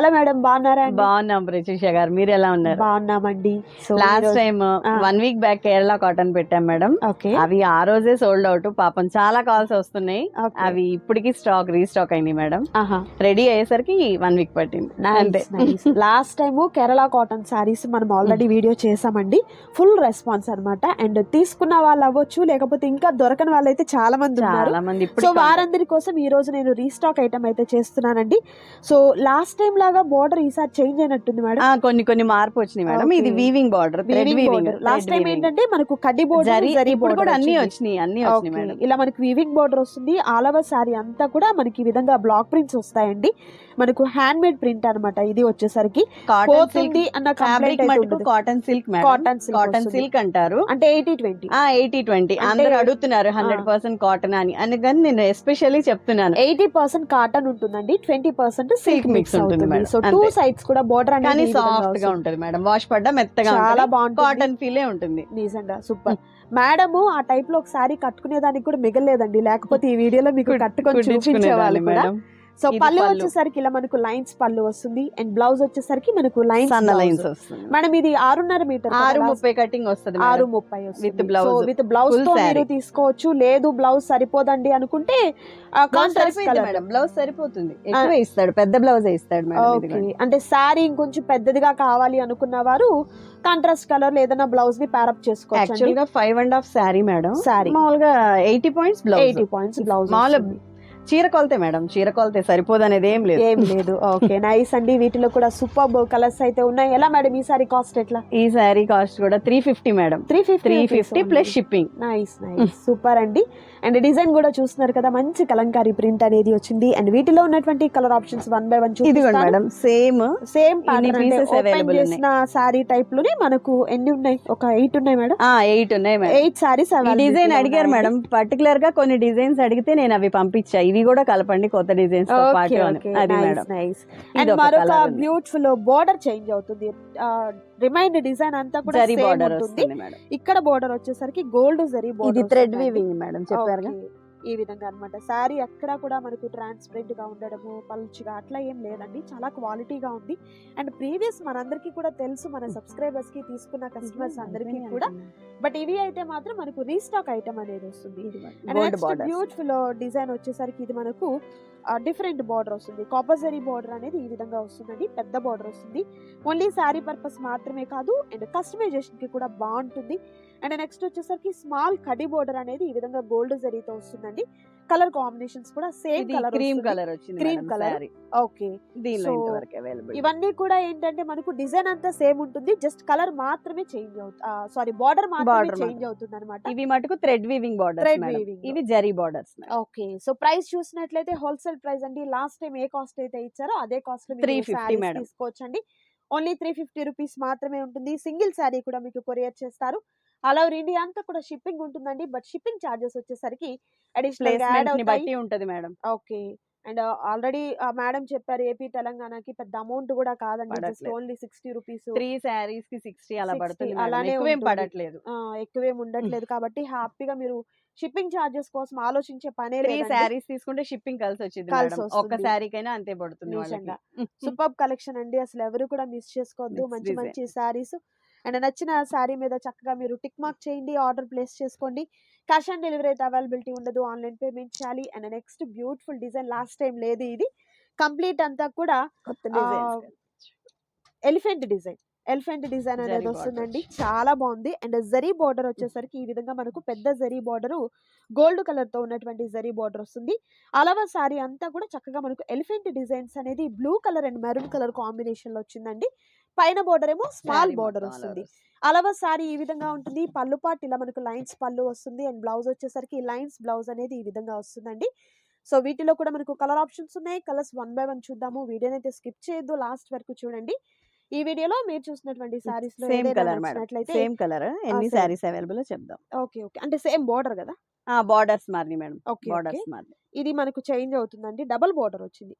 Hello madam బాగున్నారా బాగున్నాం ప్రత్యూష గారు మీరు ఎలా ఉన్నారు? బాగున్నామండి. Last time one week back Kerala cotton పెట్టాం మేడం. ఓకే. అవి ఆ రోజే సోల్డ్ అవుట్ పాపం చాలా కాల్స్ వస్తున్నాయి. అవి ఇప్పటికి స్టాక్ రీస్టాక్ అయింది మేడం. రెడీ అయ్యేసరికి వన్ వీక్ పట్టింది. అంతే. Last time Kerala cotton saris మనం ఆల్రెడీ వీడియో చేసామండి. ఫుల్ రెస్పాన్స్ అన్నమాట. అండ్ తీసుకున్న వాళ్ళు అవ్వచ్చు లేకపోతే ఇంకా దొరకని వాళ్ళు అయితే చాలా మంది ఉన్నారు చాలా మంది సో వారందరి కోసం ఈ రోజు నేను రీస్టాక్ ఐటమ్ అయితే చేస్తున్నానండి. సో లాస్ట్ టైం లాగా బోర్డర్ ఈసారి చేంజ్ అయినట్టుంది మేడం. కొన్ని కొన్ని మార్పు వచ్చినాయి మేడం. ఇది weaving border weaving last time ఏంటంటే మనకు కడ్డీ బోర్డర్ జరీ border కూడా అన్ని. వచ్చినాయి అన్ని వచ్చినాయి. మేడం. ఇలా మనకి వీవింగ్ బోర్డర్ వస్తుంది. ఆల్ ఓవర్ సారీ అంతా కూడా మనకి ఈ విధంగా బ్లాక్ ప్రింట్స్ వస్తాయండి. మనకు హ్యాండ్ మేడ్ ప్రింట్ అన్నమాట. ఇది వచ్చేసరికి కాటన్ సిల్క్ పోతుంది అన్న ఫ్యాబ్రిక్ మటుకు cotton silk cotton cotton silk అంటారు. అంటే ఎయిటీ ట్వంటీ ఎయిటీ ట్వంటీ అందరు అడుగుతున్నారు హండ్రెడ్ పర్సెంట్ కాటన్ అని. అందుకని నేను ఎస్పెషల్లీ చెప్తున్నాను. ఎయిటీ పర్సెంట్ కాటన్ ఉంటుందండి ట్వంటీ పర్సెంట్ సిల్క్ మిక్స్ ఉంటుంది. So two. సైడ్స్ కూడా బోర్డర్ అనేది సాఫ్ట్గా. ఉంటది మేడం వాష్ పడ్డా మెత్తగా చాలా బాగుంటుంది. కాటన్ ఫీలే ఉంటుంది. నిజంగా సూపర్. మేడము ఆ టైప్లో ఒక సారీ కట్టుకునే దానికి కూడా మిగలేదండి లేకపోతే ఈ వీడియోలో మీకు కట్టుకొని చూపించేవాళ్ళు కూడా మేడం సో పళ్ళు. వచ్చేసరికి ఇలా మనకు లైన్స్ పళ్ళు వస్తుంది అండ్ బ్లౌజ్ వచ్చేసరికి మనకు లైన్స్ సన్న లైన్స్ వస్తుంది. మేడం ఇది ఆరున్నర మీటర్ ఆరు ముప్పై కటింగ్ వస్తుంది ఆరు. ముప్పై With blouse. విత్ బ్లౌజ్తో. మీరు తీసుకోవచ్చు. లేదు బ్లౌజ్ సరిపోదండి అనుకుంటే బ్లౌజ్ మేడం. బ్లౌజ్ సరిపోతుంది. ఎక్కువ ఇస్తాడు. పెద్ద బ్లౌజ్ ఇస్తాడు మేడం. అంటే శారీ ఇంకొంచెం పెద్దదిగా కావాలి అనుకున్న వారు కాంట్రాస్ట్ కలర్ ఏదైనా బ్లౌజ్ని ప్యారప్ చేసుకోవచ్చు యాక్చువల్గా five and half sari madam. Saree. మామూలుగా eighty points blouse eighty points blouse మామూలు చీర కొలతే మేడం చీర కొలతే సరిపోదు అనేది ఏం లేదు. ఏం లేదు. ఓకే నైస్ అండి. వీటిలో కూడా సూపర్ కలర్స్ అయితే ఉన్నాయి. ఎలా మేడం ఈ సారీ కాస్ట్ ఎట్లా? ఈ శారీ కాస్ట్ కూడా three fifty madam. Three fifty three fifty plus shipping. Nice nice. Super అండి. అండ్ డిజైన్ కూడా చూస్తున్నారు కదా మంచి కలంకారీ ప్రింట్ అనేది వచ్చింది. అండ్ వీటిలో ఉన్నటువంటి colour options one by one ఇదిగోండి మేడం సేమ్. సేమ్ చేసిన సారీ టైప్లోనే మనకు ఎన్ని ఉన్నాయి? ఒక ఎయిట్ ఉన్నాయి మేడం? ఎయిట్ ఉన్నాయి మేడం. ఎయిట్ సారీస్ డిజైన్ అడిగారు మేడం. పర్టికులర్గా కొన్ని డిజైన్స్ అడిగితే నేను అవి పంపించా. ఇవి కూడా కలపండి కొత్త డిజైన్స్తో పాటు. అది మేడం. నైస్ ఇది అండ్ మరొక. బ్యూటిఫుల్ బోర్డర్ చేంజ్ అవుతుంది. రిమైండ్ డిజైన్ అంతా కూడా జరీ బార్డర్ ఉంటుంది. ఇక్కడ బోర్డర్ వచ్చేసరికి గోల్డ్ జరీ ఇది బోర్డర్ థ్రెడ్ వీవింగ్ మేడం చెప్పారుగా? ఈ విధంగా అన్నమాట. శారీ ఎక్కడ కూడా మనకు ట్రాన్స్పరెంట్గా ఉండడము పలుచుగా అట్లా ఏం లేదండి. చాలా క్వాలిటీగా ఉంది. అండ్ ప్రీవియస్ మనందరికీ కూడా తెలుసు మన సబ్స్క్రైబర్స్కి తీసుకున్న కస్టమర్స్ అందరికీ కూడా. బట్ ఇవి అయితే మాత్రం మనకు రీస్టాక్ ఐటమ్ అనేది వస్తుంది. బార్డర్ బ్యూటిఫుల్ డిజైన్ వచ్చేసరికి ఇది మనకు డిఫరెంట్ బార్డర్ వస్తుంది. కాపర్జరీ బార్డర్ అనేది ఈ విధంగా వస్తుందండి. పెద్ద బార్డర్ వస్తుంది. ఓన్లీ శారీ పర్పస్ మాత్రమే కాదు అండ్ కస్టమైజేషన్కి కూడా బాగుంటుంది. అండ్ నెక్స్ట్ వచ్చేసరికి స్మాల్ కడి బార్డర్ అనేది ఈ విధంగా గోల్డ్ జరీతో వస్తుందండి. కలర్ కాంబినేషన్స్ కూడా సేమ్ కలర్ క్రీమ్ కలర్ వచ్చింది క్రీమ్. కలర్. ఓకే. ఇవన్నీ కూడా ఏంటంటే మనకు డిజైన్ అంతా సేమ్ ఉంటుంది జస్ట్ కలర్ మాత్రమే చేంజ్ అవుతుంది సారీ బార్డర్ మాత్రమే చేంజ్. అవుతుంది అనమాట ఇవి మటుకు thread weaving border Thread weaving. ఇవి zari borders okay. So price చూసినట్లయితే హోల్సేల్ ప్రైస్ అండి. లాస్ట్ టైం ఏ కాస్ట్ అయితే ఇచ్చారో అదే కాస్ట్ 350 మేడం. తీసుకోవచ్చండి. ఓన్లీ త్రీ ఫిఫ్టీ రూపీస్ మాత్రమే ఉంటుంది. సింగిల్ శారీ కూడా మీకు కొరియర్ చేస్తారు. అలా ఇండియా అంతా కూడా షిప్పింగ్ ఉంటుందండి. బట్ షిప్పింగ్ చార్జెస్ వచ్చేసరికి అడిషనల్ యాడ్ అవుతాయి. ఉంటది madam. Okay. And already madam చెప్పారు ఏపీ తెలంగాణకి పెద్ద అమౌంట్ కూడా కాదండి. ఓన్లీ సిక్స్టీ రూపీస్ త్రీ శారీస్కి సిక్స్టీ అలా 60 పడుతుంది అలానే. పడట్లేదు. ఎక్కువేం ఉండట్లేదు కాబట్టి హ్యాపీగా మీరు షిప్పింగ్ చార్జెస్ కోసం ఆలోచించే పనే త్రీ శారీస్ తీసుకుంటే షిప్పింగ్ కలిసి వచ్చింది ఒక్క. శారీకైనా అంతే పడుతుంది సూపర్ కలెక్షన్ అండి. అసలు ఎవరు కూడా మిస్ చేసుకోవద్దు. మంచి. మంచి శారీస్ అండ్ నచ్చిన శారీ మీద చక్కగా మీరు టిక్ మార్క్ చేయండి ఆర్డర్ ప్లేస్ చేసుకోండి. క్యాష్ ఆన్ డెలివరీ అయితే అవైలబిలిటీ ఉండదు ఆన్లైన్ పేమెంట్ చేయాలి. And next beautiful design last time లేదు ఇది. కంప్లీట్ అంతా కూడా ఎలిఫెంట్ డిజైన్. ఎలిఫెంట్ డిజైన్ అనేది వస్తుందండి. చాలా బాగుంది. అండ్ జరీ బార్డర్ వచ్చేసరికి ఈ విధంగా మనకు పెద్ద జరీ బార్డర్ గోల్డ్ కలర్తో ఉన్నటువంటి జరీ బార్డర్ వస్తుంది. అలవా సారీ అంతా కూడా చక్కగా మనకు ఎలిఫెంట్ డిజైన్స్ అనేది blue colour and maroon colour కాంబినేషన్లో వచ్చిందండి. పైన బార్డర్ ఏమో స్మాల్ బార్డర్ వస్తుంది. అలవా సారీ ఈ విధంగా ఉంటుంది. పళ్ళు పాటు ఇలా మనకు లైన్స్ పళ్ళు వస్తుంది. అండ్ బ్లౌజ్ వచ్చేసరికి లైన్స్ బ్లౌజ్ అనేది ఈ విధంగా వస్తుందండి. సో వీటిలో కూడా మనకు కలర్ ఆప్షన్స్ ఉన్నాయి. కలర్స్ వన్ బై వన్ చూద్దాము. వీడియోని అయితే స్కిప్ చేయొద్దు. లాస్ట్ వరకు చూడండి. ఈ వీడియోలో మీరు చూసినటువంటి సారీస్లో సేమ్ కలర్ మేడం నచ్చినట్లయితే సేమ్ కలర్ ఎన్ని. శారీస్ అవైలబుల్ చెప్దాం. Okay okay. అంటే సేమ్ బార్డర్ కదా? ఆ బార్డర్స్ మారి మేడం ఓకే బార్డర్స్ ఇది మనకు చేంజ్ అవుతుందండి. డబల్ బార్డర్ వచ్చింది.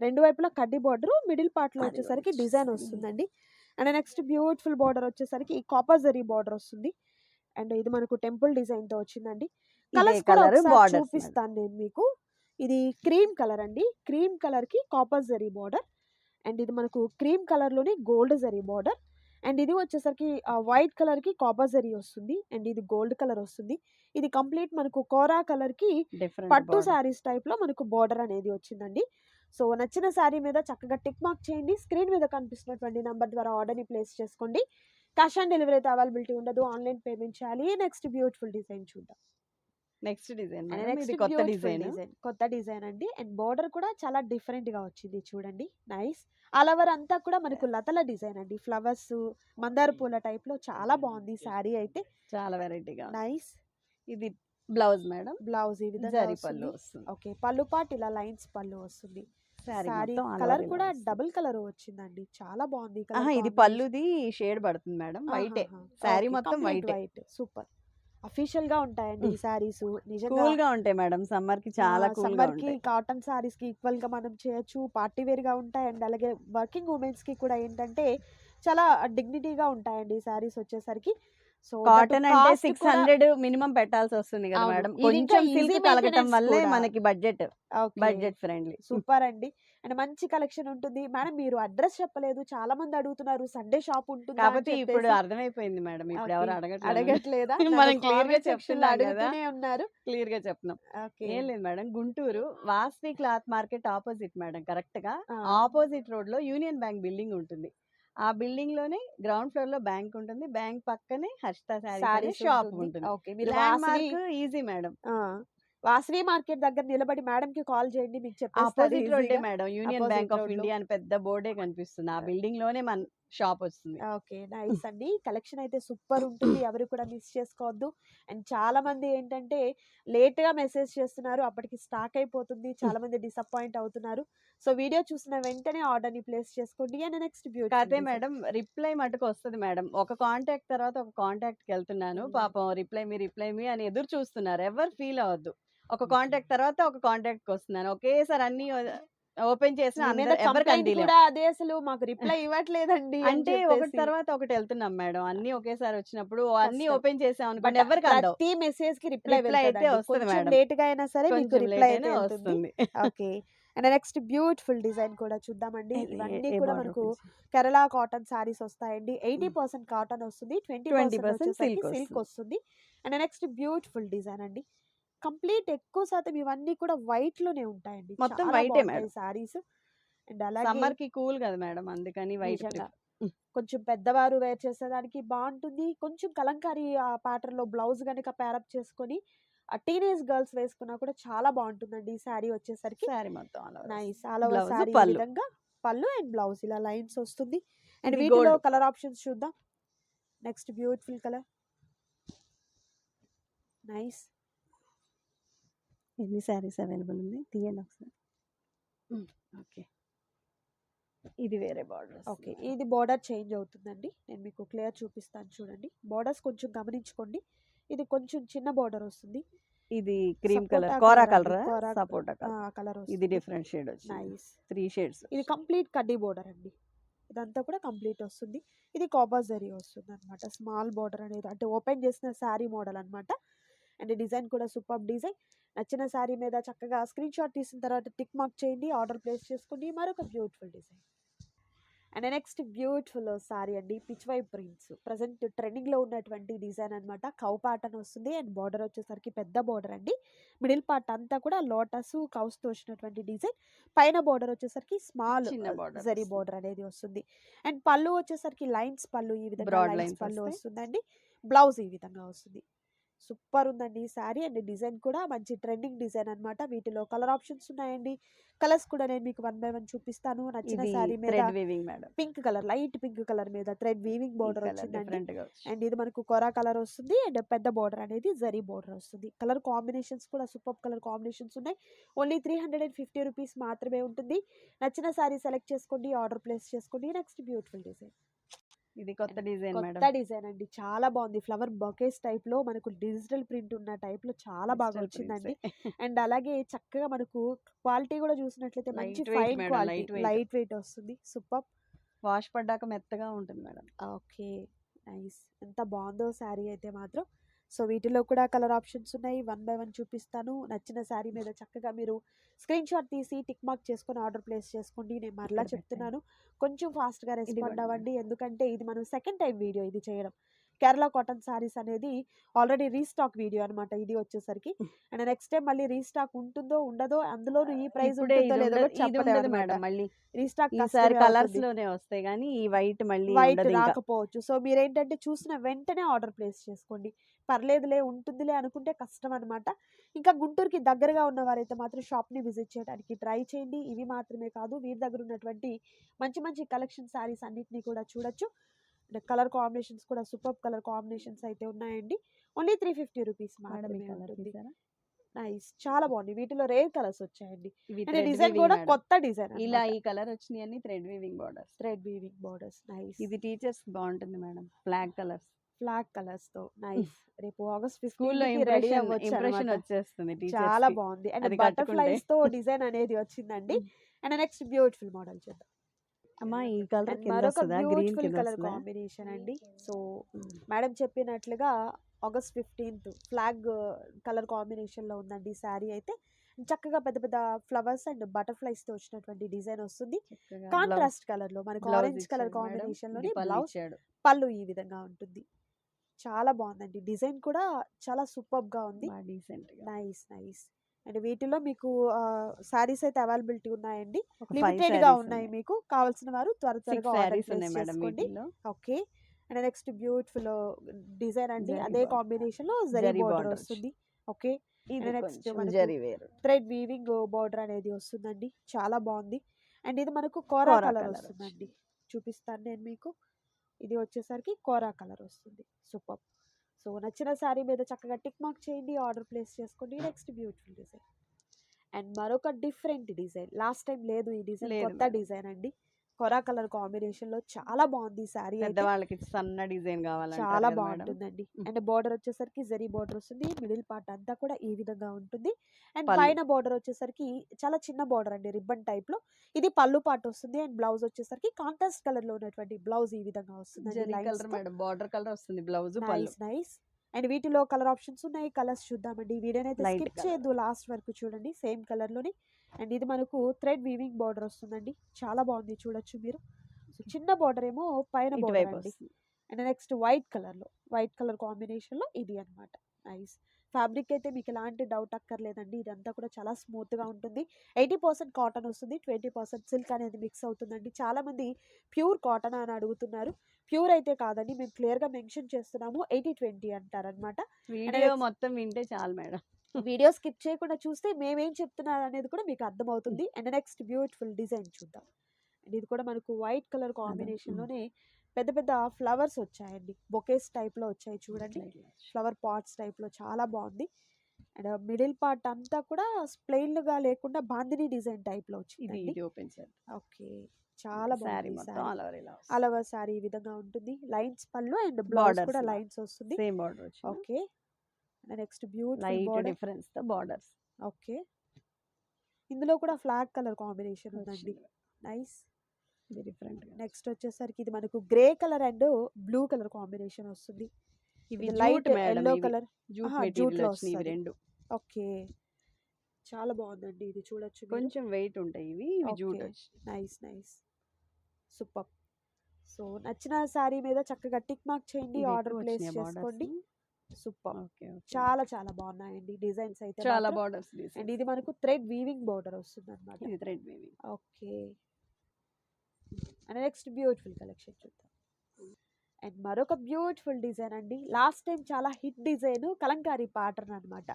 రెండు వైపులా కడ్డీ బార్డర్ మిడిల్ పార్ట్లో అది వచ్చేసరికి వచ్చేసి. డిజైన్ వస్తుందండి అండ్ నెక్స్ట్ బ్యూటిఫుల్ బార్డర్ వచ్చేసరికి ఈ కాపర్ జరీ బార్డర్ వస్తుంది అండ్ ఇది మనకు టెంపుల్ డిజైన్తో వచ్చిందండి కలర్స్ కలర్ చూపిస్తాను నేను మీకు ఇది క్రీమ్ కలర్ అండి క్రీమ్ కలర్కి కాపర్ జరీ బార్డర్ అండ్ ఇది మనకు క్రీమ్ కలర్‌లోనే గోల్డ్ జరీ బోర్డర్. అండ్ ఇది వచ్చేసరికి వైట్ కలర్‌కి కాపర్ జరీ వస్తుంది. అండ్ ఇది గోల్డ్ కలర్ వస్తుంది. ఇది కంప్లీట్ మనకు కోరా కలర్‌కి డిఫరెంట్ పట్టు. శారీస్ టైప్‌లో మనకు బోర్డర్ అనేది వచ్చిందండి. సో, నచ్చిన శారీ మీద చక్కగా టిక్ మార్క్ చేయండి. స్క్రీన్ మీద కనిపిస్తున్నటువంటి నంబర్ ద్వారా ఆర్డర్‌ని ప్లేస్ చేసుకోండి. క్యాష్ ఆన్ డెలివరీ అయితే అవైలబిలిటీ ఉండదు. ఆన్‌లైన్ పేమెంట్ చేయాలి. నెక్స్ట్ బ్యూటిఫుల్ డిజైన్ చూద్దాం. Next design. నెక్స్ట్ కొత్త డిజైన్. కొత్త డిజైన్ అండి. అండ్ బోర్డర్ కూడా చాలా డిఫరెంట్‌గా వచ్చింది చూడండి. నైస్. ఆల్ ఓవర్ అంతా కూడా మనకు లతల డిజైన్ అండి. ఫ్లవర్స్, మందార పూల టైప్‌లో చాలా బాగుంది శారీ అయితే. చాలా వెరైటీగా. నైస్. ఇది బ్లౌజ్ మేడం. బ్లౌజ్ ఈ విధంగా పళ్ళు. ఓకే. పళ్ళు పార్ట్ ఇలా లైన్స్ పళ్ళు వస్తుంది. శారీ కలర్ కూడా. డబుల్ కలర్ వచ్చిందండి. చాలా బాగుంది! ఇది. పళ్ళుది షేడ్ పడుతుంది మేడం. వైటే. శారీ. మొత్తం వైటే. వైట్. సూపర్. అఫీషియల్‌గా ఉంటాయండి ఈ. శారీస్. నిజంగా ఉంటాయి మేడం. సమ్మర్‌కి ఆ! చాలా సమ్మర్‌కి ఉంటాయి. కాటన్ శారీస్‌కి ఈక్వల్‌గా మనం చేయొచ్చు. పార్టీ వేర్‌గా ఉంటాయి. అండ్ అలాగే వర్కింగ్ వుమెన్స్‌కి కూడా ఏంటంటే చాలా డిగ్నిటీగా ఉంటాయండి ఈ శారీస్ వచ్చేసరికి. కాటన్ అంటే కూడా 600 మినిమమ్ పెట్టాల్సి వస్తుంది కదా. మేడం. కొంచెం సిల్క్ కలగటం వల్లే. మనకి బడ్జెట్. Budget friendly. సూపర్ అండి. అండ్ మంచి కలెక్షన్ ఉంటుంది. మేడం మీరు అడ్రెస్ చెప్పలేదు. చాలా మంది అడుగుతున్నారు. సండే షాప్ ఉంటుందా కాకపోతే ఇప్పుడు. అర్థమైపోయింది మేడం. ఇప్పుడు. ఎవరు అడగట్లేదు. మనం కామెంట్ సెక్షన్‌లో చెప్తున్నాం ఉన్నారు. క్లియర్‌గా చెప్తున్నాం. ఓకే. ఏం లేదు madam. Guntur Vasavi cloth market opposite madam కరెక్ట్‌గా. ఆ! ఆపోజిట్ రోడ్‌లో యూనియన్ బ్యాంక్ బిల్డింగ్ ఉంటుంది. ఆ బిల్డింగ్‌లోనే గ్రౌండ్ ఫ్లోర్‌లో బ్యాంక్ ఉంటుంది. బ్యాంక్ పక్కనే హర్షిత శారీస్ షాప్ ఉంటుంది. ఓకే. మీరు ఈజీ మేడం. వాసవి మార్కెట్ దగ్గర నిలబడి మేడంకి కాల్ చేయండి. మీకు చెప్పేస్తారు ఆపోజిట్ రోడ్డే ఈజీగా. Madam. Union bank of. India అని పెద్ద బోర్డే కనిపిస్తుంది. ఆ బిల్డింగ్‌లోనే మన షాప్ వస్తుంది. ఓకే. నైస్ అండి. కలెక్షన్ అయితే సూపర్ ఉంటుంది. ఎవరు కూడా మిస్ చేసుకోవద్దు. అండ్ చాలా మంది ఏంటంటే లేట్‌గా మెసేజ్ చేస్తున్నారు. అప్పటికి స్టాక్ అయిపోతుంది. చాలా మంది డిసప్పాయింట్ అవుతున్నారు. సో, వీడియో చూసిన వెంటనే ఆర్డర్‌ని ప్లేస్ చేసుకోండి. అండ్ నెక్స్ట్ కాతే డిజైన్. మేడం రిప్లై మటుకు వస్తది మేడం. ఒక కాంటాక్ట్ తర్వాత ఒక కాంటాక్ట్‌కెళ్తున్నాను. హ్మ్. పాపం రిప్లై మీ, రిప్లై మీ అని ఎదురు చూస్తున్నారు. ఎవరు ఫీల్ అవ్వద్దు. ఒక కాంటాక్ట్ తర్వాత ఒక కాంటాక్ట్‌కొస్తున్నాను. ఒకేసారి అన్నీ ఓపెన్ చేసిన. కూడా అదే అసలు మాకు రిప్లై ఇవ్వట్లేదండి అంటే ఒకటి. తర్వాత ఒకటి వెళ్తున్నాం మేడం. అన్నీ ఒకేసారి వచ్చినప్పుడు అన్నీ. ఓపెన్ చేసాం అనుకోండి ఎవరికి. ప్రతి మెసేజ్‌కి రిప్లై రిప్లై అయితే. వస్తది మేడం. లేట్‌గా అయినా సరే మీకు రిప్లై లేట్ అయితే. వస్తుంది. Okay. And next beautiful design కూడా చూద్దామండి. ఇవన్నీ కూడా మనకు. కేరళ కాటన్ శారీస్ వస్తాయండి. హ్మ్. 80% కాటన్ వస్తుంది. 20% 20% వచ్చేసరికి సిల్క్. వస్తుంది. అండ్ నెక్స్ట్ బ్యూటిఫుల్ డిజైన్ అండి. కంప్లీట్ ఎక్కువ శాతం ఇవన్నీ కూడా వైట్‌లోనే ఉంటాయండి. మొత్తం వైటే మేడం. శారీస్. అండ్ అలాగే సమ్మర్‌కి కూల్ కదా మేడం. అందుకని వైట్. కొంచెం పెద్దవారు వేర్ చేసేదానికి బావుంటుంది. కొంచెం కలంకారీ ఆహ్, ప్యాటర్న్‌లో బ్లౌజ్ గనుక పేరప్ చేసుకొని ఆ టీనేజ్ గర్ల్స్ వేసుకున్నా కూడా చాలా బావుంటుందండి ఈ శారీ వచ్చేసరికి. శారీ మొత్తం నైస్. వస్తుంది. All over blouse sari. విధంగా పళ్ళు అండ్ బ్లౌజ్ ఇలా లైన్స్ వస్తుంది. అండ్ వీటిలో. కలర్ ఆప్షన్స్ చూద్దాం. Next beautiful colour. నైస్. ఎన్ని శారీస్ అవైలబుల్ ఉన్నాయి? తీయండి ఒకసారి. ఓకే. ఇది వేరే బార్డర్ ఓకే. వస్తుంది. ఇది బోర్డర్ చేంజ్ అవుతుందండి. నేను మీకు క్లియర్ చూపిస్తాను చూడండి. బోర్డర్స్ కొంచెం గమనించుకోండి. ఇది కొంచెం చిన్న బోర్డర్ వస్తుంది. ఇది క్రీమ్ కలర్ కోరా కలర్ అండి. కలరా? సపోటా ఇది వస్తుంది. డిఫరెంట్ షేడ్ వచ్చింది. నైస్. 3 షేడ్స్ ఇది కంప్లీట్ కడ్డీ బోర్డర్ అండి. ఇదంతా కూడా కంప్లీట్ వస్తుంది. ఇది కాపర్ జరీ వస్తుందన్నమాట. స్మాల్ బోర్డర్ అనేది అంటే ఓపెన్ చేసిన శారీ మోడల్ అన్నమాట. అండ్ డిజైన్ కూడా సూపర్బ్ డిజైన్. నచ్చిన శారీ మీద చక్కగా స్క్రీన్ షాట్ తీసిన తర్వాత టిక్ మార్క్ చేయండి. ఆర్డర్ ప్లేస్ చేసుకోండి. మరొక beautiful design. And next beautiful sari అండి. Pichwai prints. ప్రెజెంట్ ట్రెండింగ్‌లో ఉన్నటువంటి డిజైన్ అన్నమాట. కౌ ప్యాటర్న్ వస్తుంది. అండ్ బోర్డర్ వచ్చేసరికి పెద్ద బోర్డర్ అండి. మిడిల్ పార్ట్ అంతా కూడా లోటస్, కౌస్‌తో వచ్చినటువంటి డిజైన్. పైన బోర్డర్ వచ్చేసరికి స్మాల్ జరీ. బోర్డర్ అనేది వస్తుంది. అండ్ పళ్ళు వచ్చేసరికి లైన్స్ పళ్ళు ఈ విధంగా లైన్స్ పళ్ళు. వస్తుందండి. బ్లౌజ్ ఈ విధంగా వస్తుంది. సూపర్ ఉందండి ఈ శారీ అండ్ డిజైన్ కూడా మంచి ట్రెండింగ్ డిజైన్ అన్నమాట. వీటిలో కలర్ ఆప్షన్స్ ఉన్నాయండి. కలర్స్ కూడా నేను మీకు వన్ బై వన్ చూపిస్తాను. నచ్చిన శారీ మీద thread weaving madam. Pink colour light pink colour మీద థ్రెడ్ వీవింగ్ బోర్డర్ వచ్చిందండి. అండ్ ఇది మనకు కొరా కలర్ వస్తుంది. అండ్ పెద్ద బోర్డర్ అనేది జరీ బోర్డర్ వస్తుంది. కలర్ కాంబినేషన్స్ కూడా సూపర్బ్ కలర్ కాంబినేషన్స్ ఉన్నాయి. ఓన్లీ 350 రూపీస్ మాత్రమే ఉంటుంది. నచ్చిన శారీ సెలెక్ట్ చేసుకోండి. ఆర్డర్ ప్లేస్ చేసుకోండి. Next beautiful design. ఇది కొత్త డిజైన్ కొత్త. డిజైన్ అండి. చాలా బాగుంది. ఫ్లవర్ బొకేస్ టైప్‌లో మనకు డిజిటల్ ప్రింట్ ఉన్న టైప్‌లో చాలా బాగా వచ్చిందండి. అండ్ అలాగే చక్కగా మనకు క్వాలిటీ కూడా చూసినట్లయితే మంచి ఫైన్. క్వాలిటీ. Light weight. వస్తుంది. సూపర్బ్. వాష్ పడ్డాక మెత్తగా ఉంటుంది మేడం. ఓకే. నైస్. ఎంత బాగుందో శారీ అయితే మాత్రం. సో వీటిలో కూడా కలర్ ఆప్షన్స్ ఉన్నాయి. వన్ బై వన్ చూపిస్తాను. నచ్చిన శారీ మీద చక్కగా మీరు స్క్రీన్ షాట్ తీసి టిక్ మార్క్ చేసుకొని ఆర్డర్ ప్లేస్ చేసుకోండి. నేను మరలా. చెప్తున్నాను. కొంచెం ఫాస్ట్గా రెస్పాండ్. అవ్వండి. ఎందుకంటే ఇది మనం సెకండ్ టైం వీడియో ఇది చేయడం. కేరళ కాటన్ సారీస్ అనేది ఆల్రెడీ రీస్టాక్ వీడియో అన్నమాట. ఇది వచ్చేసరికి. అండ్ నెక్స్ట్ టైం మళ్ళీ రీస్టాక్ ఉంటుందో ఉండదో అందులోనూ ఈ ప్రైస్ ఉంటుందో లేదో అన్నమాట. మేడం. మళ్ళీ రీస్టాక్ ఈసారి కలర్స్లోనే వస్తాయి కానీ ఈ వైట్ మళ్ళీ వైట్ రాకపోవచ్చు. సో మీరేంటంటే చూసిన వెంటనే ఆర్డర్ ప్లేస్ చేసుకోండి. పర్లేదులే ఉంటుందిలే అనుకుంటే కష్టం అనమాట ఇంకా గుంటూరుకి దగ్గరగా ఉన్న వారైతే మాత్రం షాప్ని విజిట్ చేయడానికి ట్రై చేయండి. ఇవి మాత్రమే కాదు వీరి దగ్గర ఉన్నటువంటి మంచి మంచి కలెక్షన్ శారీస్ అన్నిటిని కూడా చూడొచ్చు. కలర్ కాంబినేషన్స్ కూడా సూపర్ కలర్ కాంబినేషన్స్ అయితే ఉన్నాయండి. Only three fifty rupees madam nice చాలా బాగుంది. వీటిలో రేర్ కలర్స్ వచ్చాయండి. డిజైన్ కూడా. కొత్త డిజైన్ ఇలా ఈ కలర్ వచ్చినాయి అన్ని thread weaving borders thread weaving borders nice. ఇది టీచర్స్ బాగుంటుంది మేడం. Flag colours. ఫ్లాగ్ కలర్స్తో నైస్. రేపు ఆగస్ట్ స్కూల్లో రెడీ ఇంప్రెషన్. వచ్చేస్తుంది చాలా బాగుంది. అండ్ బటర్ఫ్లైస్తో డిజైన్ అనేది వచ్చిందండి. అండ్ నెక్స్ట్ బ్యూటిఫుల్ మోడల్ చూద్దాం. అమ్మా ఈ కలర్ మరొక బ్యూటిఫుల్ కలర్ కాంబినేషన్ అండి. సో మేడం చెప్పినట్లుగా ఆగస్ట్ ఫిఫ్టీన్త్ ఫ్లాగ్ కలర్ కాంబినేషన్లో ఉందండి శారీ అయితే. చక్కగా పెద్ద పెద్ద ఫ్లవర్స్ అండ్ బటర్ఫ్లైస్తో వచ్చినటువంటి డిజైన్ వస్తుంది. కాంట్రాస్ట్ కలర్లో మనకి ఆరెంజ్ కలర్ కాంబినేషన్లోని బ్లౌజ్ పళ్ళు ఈ విధంగా ఉంటుంది. చాలా బాగుందండి. డిజైన్ కూడా చాలా సూపర్గా ఉంది నైస్ నైస్. అండ్ వీటిలో మీకు సారీస్ అయితే అవైలబిలిటీ ఉన్నాయండి. లిమిటెడ్గా ఉన్నాయి మీకు. కావాల్సిన వారు త్వర త్వరగా okay. And next beautiful design అండి. అదే. కాంబినేషన్లో జరీ బోర్డర్ వస్తుంది. ఓకే. వేరు. థ్రెడ్ వీవింగ్ బోర్డర్ అనేది వస్తుందండి. చాలా బాగుంది. అండ్ ఇది మనకు కోరా కలర్ వస్తుందండి. చూపిస్తాను నేను మీకు. ఇది వచ్చేసరికి కోరా కలర్ వస్తుంది. సూపర్. సో నచ్చిన శారీ మీద చక్కగా టిక్ మార్క్ చేయండి ఆర్డర్ ప్లేస్ చేసుకోండి. Next beautiful design. అండ్ మరొక డిఫరెంట్ డిజైన్. లాస్ట్ టైం లేదు ఈ డిజైన్ కొత్త. డిజైన్ అండి. కొరా కలర్ కాంబినేషన్లో చాలా బాగుంది అయితే పెద్దవాళ్ళకి సన్న డిజైన్ కావాలంటారు చాలా. బాగుంటుందండి. అండ్ బార్డర్ వచ్చేసరికి జరీ బార్డర్ వస్తుంది మిడిల్ పార్ట్ అంతా కూడా ఈ విధంగా ఉంటుంది అండ్. పైన బార్డర్ వచ్చేసరికి చాలా చిన్న బార్డర్ అండి రిబ్బన్ టైప్లో ఇది పళ్ళు పార్ట్ వస్తుంది అండ్ బ్లౌజ్ వచ్చేసరికి కాంట్రాస్ట్ కలర్లో ఉన్నటువంటి బ్లౌజ్ ఈ విధంగా వస్తుంది జరీ కలర్ మేడం బార్డర్ కలర్ వస్తుంది బ్లౌజ్ నైస్ నైస్ అండ్ వీటిలో కలర్ ఆప్షన్స్ ఉన్నాయి కలర్స్ చూద్దామండి ఈ వీడియోని అయితే Light స్కిప్. చేయొద్దు లాస్ట్ వరకు చూడండి సేమ్ కలర్లోని అండ్ ఇది మనకు థ్రెడ్ వీవింగ్ బార్డర్ వస్తుందండి. చాలా బాగుంది చూడొచ్చు మీరు. సో చిన్న బార్డర్ ఏమో పైన బార్డర్ అండి. అండ్ నెక్స్ట్ వైట్ కలర్లో వైట్ కలర్ కాంబినేషన్లో ఇది అన్నమాట. నైస్. ఫ్యాబ్రిక్ అయితే మీకు ఎలాంటి డౌట్ అక్కర్లేదండి. ఇదంతా కూడా చాలా స్మూత్గా ఉంటుంది. ఎయిటీ పర్సెంట్ కాటన్ వస్తుంది. ట్వంటీ పర్సెంట్ సిల్క్ అనేది మిక్స్ అవుతుందండి. చాలామంది ప్యూర్ కాటన్ అని అడుగుతున్నారు. ప్యూర్ అయితే కాదండి. మేము క్లియర్గా మెన్షన్ చేస్తున్నాము. ఎయిటీ ట్వంటీ అంటారనమాట మొత్తం వింటే చాలు మేడం. వీడియో స్కిప్ చేయకుండా చూస్తే మేమేం చెప్తున్నారు అనేది కూడా మీకు అర్థమవుతుంది. అండ్ నెక్స్ట్ బ్యూటిఫుల్ డిజైన్ చూద్దాం. అండ్ ఇది కూడా మనకు వైట్ కలర్ కాంబినేషన్లోనే పెద్ద పెద్ద ఫ్లవర్స్ వచ్చాయండి. బొకేస్ టైప్లో వచ్చాయి చూడండి. ఫ్లవర్ పాట్స్ టైప్లో చాలా బాగుంది. అండ్ మిడిల్ పార్ట్ అంతా కూడా ప్లెయిన్గా లేకుండా బాందిని డిజైన్ టైప్లో వచ్చింది ఓపెన్ ఓకే. చాలా బాగుంది అలవర్ సారీ ఈ విధంగా ఉంటుంది. లైన్స్ పళ్ళు అండ్ బ్లౌజ్ కూడా. లైన్స్ వస్తుంది. Okay. Next beautiful light border డిఫరెన్స్తో borders okay. ఇందులో కూడా ఫ్లాగ్ కలర్ కాంబినేషన్ ఉందండి. నైస్ ఇది డిఫరెంట్ నెక్స్ట్ వచ్చేసరికి ఇది మనకు grey colour and blue colour combination వస్తుంది. ఇవి లైట్ ఎల్లో ఇవి కలర్ జూట్. రెండు. ఓకే. చాలా బాగుందండి ఇది చూడొచ్చు కొంచెం వెయిట్ ఉంటాయి ఇవి ఇవి jute nice nice super so నచ్చిన శారీ మీద చక్కగా టిక్ మార్క్ చేయండి ఆర్డర్ ప్లేస్ చేసుకోండి. సూపర్. చాలా చాలా బాగున్నాయండి డిజైన్స్ అయితే చాలా. బార్డర్స్ అండ్ ఇది మనకు థ్రెడ్ వీవింగ్ బోర్డర్ వస్తుంది అనమాట ఇది thread weaving. Okay. And next beautiful collection చూద్దాం. అండ్ మరొక బ్యూటిఫుల్ డిజైన్ అండి. లాస్ట్ టైం చాలా హిట్ డిజైన్ కలంకారీ ప్యాటర్న్ అన్నమాట.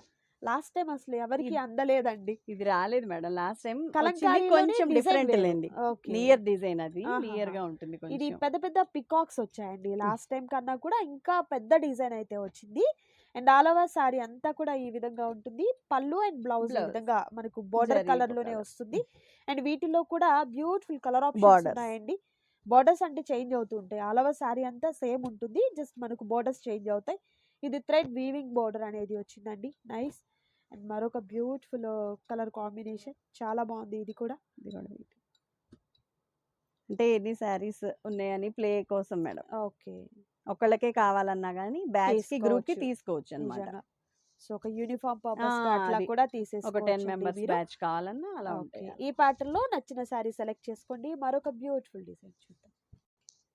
లాస్ట్ టైం అసలు ఎవరికి అందలేదండి. ఇది రాలేదు మేడం. లాస్ట్ టైం కలంకారీలోనే కొంచెం డిఫరెంట్. లేండి. నియర్ డిజైన్ అది. నియర్గా ఉంటుంది ఇది పెద్ద పెద్ద పికాక్స్ వచ్చాయండి లాస్ట్ టైం కన్నా కూడా. ఇంకా పెద్ద డిజైన్ అయితే వచ్చింది. అండ్ ఆల్ ఓవర్ సారీ అంతా కూడా ఈ విధంగా ఉంటుంది. పళ్ళు అండ్ బ్లౌజ్. విధంగా మనకు బోర్డర్ కలర్లోనే. వస్తుంది. అండ్ వీటిలో కూడా బ్యూటిఫుల్ కలర్ ఆప్షన్స్. ఉన్నాయండి. బోర్డర్స్ అంటే చేంజ్ అవుతూ ఉంటాయి. ఆల్ ఓవర్ సారీ అంతా సేమ్ ఉంటుంది. జస్ట్ మనకు బోర్డర్స్ చేంజ్ అవుతాయి. ఇది థ్రెడ్ వీవింగ్ బోర్డర్ అనేది వచ్చిందండి. నైస్. అండ్ మరొక బ్యూటిఫుల్ కలర్ కాంబినేషన్. చాలా బాగుంది ఇది కూడా. ఇది కూడా. అంటే ఎన్ని శారీస్ ఉన్నాయని ప్లే కోసం మేడం. ఓకే. ఒకళ్ళకే కావాలన్నా గానీ బ్యాచ్కి గ్రూప్కి తీసుకోవచ్చు. నిజంగా. సో ఒక యూనిఫామ్ పర్పస్ అట్లా. కూడా ఒక తీసేసుకోవచ్చు టెన్ మెంబర్స్ బ్యాచ్ కావాలన్నా అలా ఉంటాయి. ఈ ప్యాటర్న్లో నచ్చిన శారీ సెలెక్ట్ చేసుకోండి. మరొక బ్యూటిఫుల్ డిజైన్ చూద్దాం.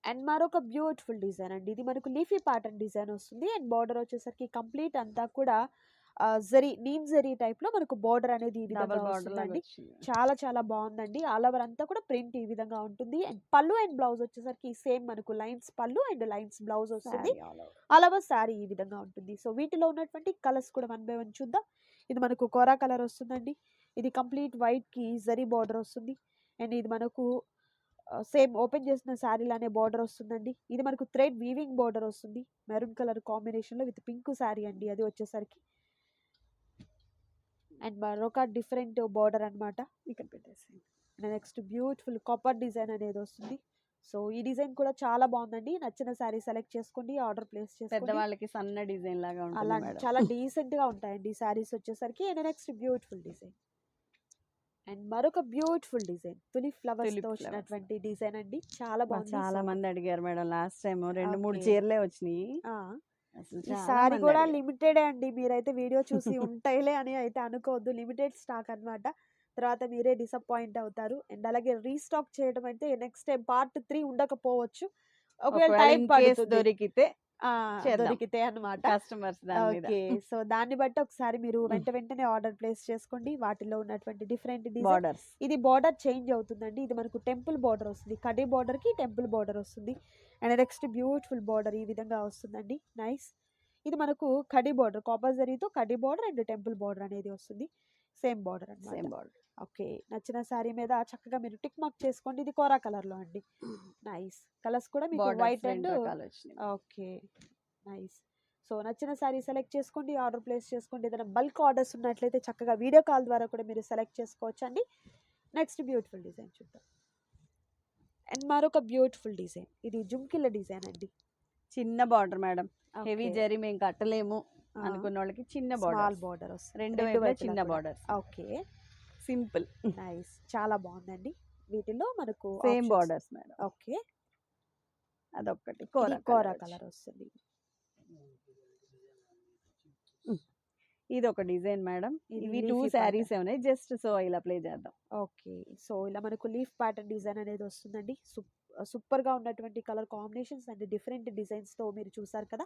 అండ్ మరొక బ్యూటిఫుల్ డిజైన్ అండి. ఇది మనకు లీఫీ ప్యాటర్న్ డిజైన్ వస్తుంది. అండ్ బార్డర్ వచ్చేసరికి కంప్లీట్ అంతా కూడా జరీ నీమ్ జరీ టైప్లో మనకు బార్డర్ అనేది ఈ విధంగా వస్తుందండి. చాలా చాలా బాగుందండి. ఆల్ ఓవర్ అంతా కూడా ప్రింట్ ఈ విధంగా ఉంటుంది. అండ్ పళ్ళు అండ్ బ్లౌజ్ వచ్చేసరికి సేమ్ మనకు లైన్స్ పళ్ళు అండ్ లైన్స్ బ్లౌజ్ వస్తుంది. All over. శారీ ఈ విధంగా ఉంటుంది. సో వీటిలో ఉన్నటువంటి కలర్స్ కూడా వన్ బై వన్ చూద్దాం. ఇది మనకు కోరా కలర్ వస్తుందండి. ఇది కంప్లీట్ వైట్కి జరీ బార్డర్ వస్తుంది. అండ్ ఇది మనకు సేమ్ ఓపెన్ చేసిన శారీ లానే బార్డర్ వస్తుందండి. ఇది మనకు థ్రెడ్ వీవింగ్ బార్డర్ వస్తుంది. మెరూన్ కలర్ కాంబినేషన్లో విత్ పింక్ శారీ అండి అది వచ్చేసరికి. అండ్ మరొక డిఫరెంట్ బార్డర్ అన్నమాట. ఇక్కడ పెట్టేసి నెక్స్ట్ బ్యూటిఫుల్ కాపర్ డిజైన్ అనేది వస్తుంది. సో ఈ డిజైన్ కూడా చాలా బాగుందండి. నచ్చిన శారీ సెలెక్ట్ చేసుకోండి ఆర్డర్ ప్లేస్ చేసుకోండి. పెద్దవాళ్ళకి సన్న డిజైన్ లాగా అలా చాలా డీసెంట్గా ఉంటాయండి శారీస్ వచ్చేసరికి. And next beautiful design. And మరొక beautiful design. Tulip flowers Tulip తో. వచ్చినటువంటి డిజైన్ అండి. చాలా బాగుంది. చాలా మంది అడిగారు మేడం లాస్ట్ టైం రెండు మూడు. చీరలే వచ్చినాయి. అసలు ఈ చాలా సారీ మంది కూడా. లిమిటెడ్ అండి. మీరైతే వీడియో చూసి ఉంటాయిలే అని అయితే అనుకోవద్దు. లిమిటెడ్ స్టాక్ అన్నమాట. తర్వాత మీరే డిసప్పాయింట్ అవుతారు. అండ్ అలాగే రీస్టాక్ చేయడం అయితే నెక్స్ట్ టైం పార్ట్ త్రీ ఉండకపోవచ్చు. ఒకవేళ టైం దొరికితే. దొరికితే అన్నమాట. Customers okay. సో దాన్ని బట్టి ఒకసారి మీరు వెంట వెంటనే ఆర్డర్ ప్లేస్ చేసుకోండి. వాటిలో ఉన్నటువంటి డిఫరెంట్ బార్డర్స్. ఇది బార్డర్ చేంజ్ అవుతుందండి. ఇది మనకు టెంపుల్ బార్డర్ వస్తుంది. కడి బార్డర్కి టెంపుల్ బార్డర్ వస్తుంది. అండ్ నెక్స్ట్ బ్యూటిఫుల్ బార్డర్ ఈ విధంగా వస్తుందండి. నైస్. ఇది మనకు కడి బార్డర్ కాపర్ జరీతో కడి బార్డర్ అండ్ టెంపుల్ బార్డర్ అనేది వస్తుంది. సేమ్ బార్డర్ సేమ్ అన్నమాట బార్డర్. ఓకే. నచ్చిన శారీ మీద చక్కగా మీరు టిక్ మార్క్ చేసుకోండి. ఇది కోరా కలర్లో అండి. నైస్. కలర్స్ కూడా మీకు white and okay. Nice. So నచ్చిన శారీ సెలెక్ట్ చేసుకోండి. ఆర్డర్ ప్లేస్ చేసుకోండి. ఏదైనా బల్క్ ఆర్డర్స్ ఉన్నట్లయితే చక్కగా వీడియో కాల్ ద్వారా కూడా మీరు సెలెక్ట్ చేసుకోవచ్చు అండి నెక్స్ట్ బ్యూటిఫుల్ డిజైన్ చూద్దాం. అండ్ మరొక బ్యూటిఫుల్ డిజైన్. ఇది జుమ్కిల డిజైన్ అండి. చిన్న బార్డర్ మేడం. హెవీ. జరీ మేము కట్టలేము అనుకున్న వాళ్ళకి చిన్న బార్డర్ బార్డర్ వస్తుంది. రెండు వైపులా చిన్న కూడా. బార్డర్స్. ఓకే. సింపుల్. నైస్. చాలా బాగుందండి. వీటిలో మనకు సేమ్ బార్డర్స్ మేడం. ఓకే. అదొక్కటి. కోరా కోరా కలర్ వస్తుంది. ఇది ఒక డిజైన్ మేడం. ఇది ఇవి టూ శారీస్ ఉన్నాయి. జస్ట్ సో ఇలా ప్లే చేద్దాం. ఓకే. సో ఇలా మనకు లీఫ్ ప్యాటర్న్ డిజైన్ అనేది వస్తుందండి. సూపర్గా ఉన్నటువంటి కలర్ కాంబినేషన్స్ అండ్ డిఫరెంట్ డిజైన్స్తో మీరు చూసారు కదా?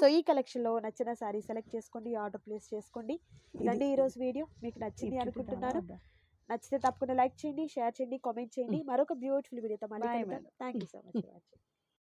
సో ఈ కలెక్షన్లో నచ్చిన శారీ సెలెక్ట్ చేసుకోండి ఆర్డర్ ప్లేస్ చేసుకోండి. ఇదండి ఈ రోజు వీడియో. మీకు నచ్చింది అనుకుంటున్నాను. నచ్చితే తప్పకుండా లైక్ చేయండి షేర్ చేయండి కామెంట్ చేయండి. మరొక బ్యూటిఫుల్ వీడియోతో మళ్ళీ థ్యాంక్ యూ సో మచ్